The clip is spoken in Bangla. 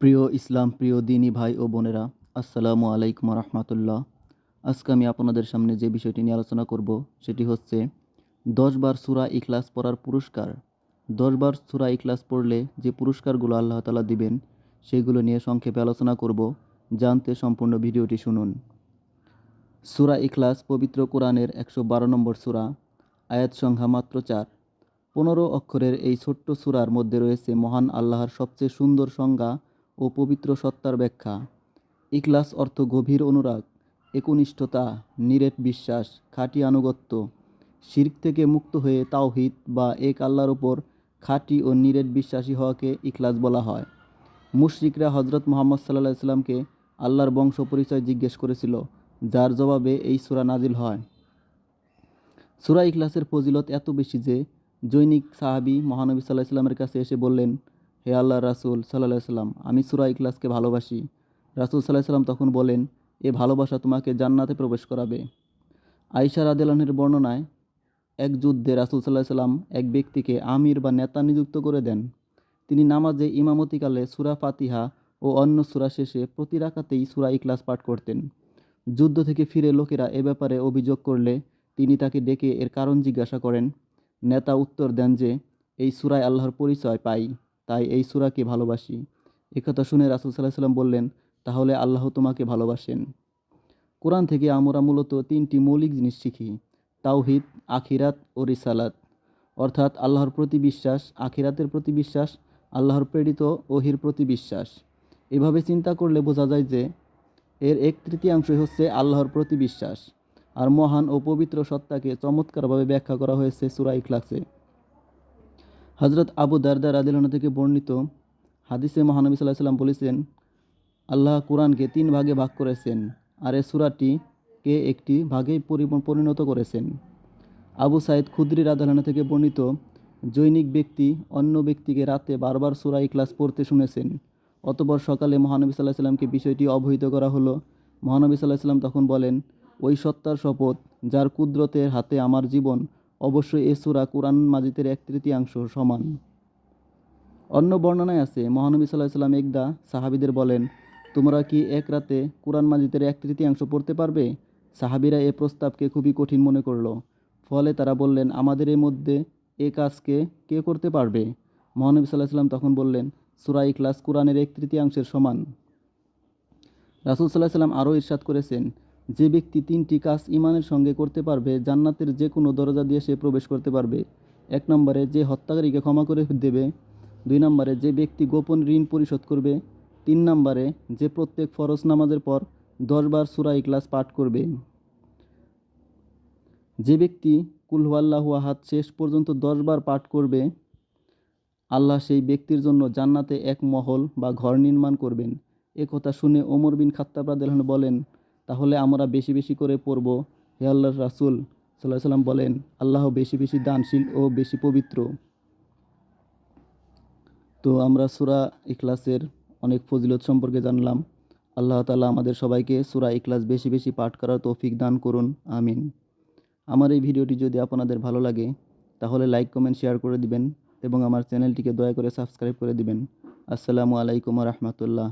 প্রিয় ইসলাম, প্রিয় দিনী ভাই ও বোনেরা, আসসালামু আলাইকুম রহমতুল্লাহ। আজকে আমি আপনাদের সামনে যে বিষয়টি নিয়ে আলোচনা করব, সেটি হচ্ছে দশবার সুরা ইখলাস পড়ার পুরস্কার। দশবার সুরা ইখলাস পড়লে যে পুরস্কারগুলো আল্লাহ তালা দিবেন, সেগুলো নিয়ে সংক্ষেপে আলোচনা করব, জানতে সম্পূর্ণ ভিডিওটি শুনুন। সুরা ইখলাস পবিত্র কোরআনের একশো বারো নম্বর সুরা, আয়াত সংখ্যা মাত্র চার। পনেরো অক্ষরের এই ছোট্ট সূরার মধ্যে রয়েছে মহান আল্লাহর সবচেয়ে সুন্দর সংজ্ঞা ও পবিত্র সত্তার ব্যাখ্যা। ইখলাস অর্থ গভীর অনুরাগ, একনিষ্ঠতা, নিরেট বিশ্বাস, খাঁটি আনুগত্য। শির্ক থেকে মুক্ত হয়ে তাওহিদ বা এক আল্লাহর ওপর খাঁটি ও নিরেট বিশ্বাসী হওয়াকে ইখলাস বলা হয়। মুশরিকরা হজরত মোহাম্মদ সাল্লাহ ইসলামকে আল্লাহর বংশ পরিচয় জিজ্ঞেস করেছিল, যার জবাবে এই সুরা নাজিল হয়। সূরা ইখলাসের ফজিলত এত বেশি যে, জৈনিক সাহাবি মহানবী সাল্লাহ ইসলামের কাছে এসে বললেন হে আল্লাহ রাসুল সাল্লাহ সাল্লাম, আমি সুরা ইখলাসকে ভালোবাসি। রাসুল সাল্লাহ সাল্লাম তখন বলেন, এ ভালোবাসা তোমাকে জান্নাতে প্রবেশ করাবে। আইসা আদেলানের বর্ণনায়, এক যুদ্ধে রাসুল সাল্লাহ সাল্লাম এক ব্যক্তিকে আমির বা নেতা নিযুক্ত করে দেন। তিনি নামাজে ইমামতিকালে সুরা ফাতিহা ও অন্য সুরা শেষে প্রতি রাকাতেই সুরা ইখলাস পাঠ করতেন। যুদ্ধ থেকে ফিরে লোকেরা এ ব্যাপারে অভিযোগ করলে তিনি তাকে ডেকে এর কারণ জিজ্ঞাসা করেন। নেতা উত্তর দেন যে, এই সুরায় আল্লাহর পরিচয় পাই। তাই এই সুরাকে ভালোবাসি। একথা শুনে রাসুল সাল্লাহ সাল্লাম বললেন, তাহলে আল্লাহ তোমাকে ভালোবাসেন। কোরআন থেকে আমরা মূলত তিনটি মৌলিক জিনিস শিখি, তাওহিদ, আখিরাত ও রিসালাত। অর্থাৎ আল্লাহর প্রতি বিশ্বাস, আখিরাতের প্রতি বিশ্বাস, আল্লাহর প্রেরিত ওহির প্রতি বিশ্বাস। এভাবে চিন্তা করলে বোঝা যায় যে, এর এক তৃতীয়াংশই হচ্ছে আল্লাহর প্রতি বিশ্বাস। আর মহান ও পবিত্র সত্তাকে চমৎকারভাবে ব্যাখ্যা করা হয়েছে সুরা ইখলাসে। হজরত আবু দারদার আদিলনা থেকে বর্ণিত হাদিসে মহানবী সাল্লাহ সাল্লাম বলেছেন, আল্লাহ কোরআনকে তিন ভাগে ভাগ করেছেন আর এ সুরাটিকে একটি ভাগে পরিণত করেছেন। আবু সাইদ খুদ্রি রাদালানা থেকে বর্ণিত, জৈনিক ব্যক্তি অন্য ব্যক্তিকে রাতে বারবার সুরা ইখলাস পড়তে শুনেছেন। অতপর সকালে মহানবী সাল্লাহ সাল্লামকে বিষয়টি অবহিত করা হলো। মহানবী সাল্লাহ সাল্লাম তখন বলেন, ওই সত্তার শপথ যার কুদরতের হাতে আমার জীবন অবশ্যই এ সুরা কোরআন মাজিদের এক তৃতীয়াংশ সমান। অন্য বর্ণনায় আছে, মহানবী সাল্লাহ সাল্লাম একদা সাহাবিদের বলেন, তোমরা কি এক রাতে কোরআন মাজিদের এক তৃতীয়াংশ পড়তে পারবে? সাহাবিরা এ প্রস্তাবকে খুবই কঠিন মনে করল। ফলে তারা বললেন, আমাদের এর মধ্যে এ কাজকে কে করতে পারবে? মহানবী সাল্লাহ সাল্লাম তখন বললেন, সুরা ইখলাস কোরআনের এক তৃতীয়াংশের সমান। রাসুল সাল্লাহ সাল্লাম আরও ইরশাদ করেছেন যে ব্যক্তি তিনটি কাজ ইমানের সঙ্গে করতে পারবে, জান্নাতের যে কোনো দরজা দিয়ে সে প্রবেশ করতে পারবে। এক নম্বরে, যে হত্যাকারীকে ক্ষমা করে দেবে। দুই নম্বরে, যে ব্যক্তি গোপন ঋণ পরিশোধ করবে। তিন নম্বরে, যে প্রত্যেক ফরজ নামাজের পর দশবার সুরা ইকলাস পাঠ করবে। যে ব্যক্তি কুলহুয়াল্লাহু আহাদ শেষ পর্যন্ত দশবার পাঠ করবে, আল্লাহ সেই ব্যক্তির জন্য জান্নাতে এক মহল বা ঘর নির্মাণ করবেন। এ কথা শুনে ওমর বিন খাত্তাব রাদিয়াল্লাহু বলেন তাহলে আমরা বেশি বেশি করে পড়ব। হে আল্লাহ রাসুল সাল্লাহ সাল্লাম বলেন, আল্লাহ বেশি বেশি দানশীল ও বেশি পবিত্র। তো আমরা সুরা ইখলাসের অনেক ফজিলত সম্পর্কে জানলাম। আল্লাহ তালা আমাদের সবাইকে সুরা ইখলাস বেশি বেশি পাঠ করার তৌফিক দান করুন। আমিন। আমার এই ভিডিওটি যদি আপনাদের ভালো লাগে, তাহলে লাইক, কমেন্ট, শেয়ার করে দিবেন এবং আমার চ্যানেলটিকে দয়া করে সাবস্ক্রাইব করে দিবেন। আসসালামু আলাইকুম রহমতুল্লাহ।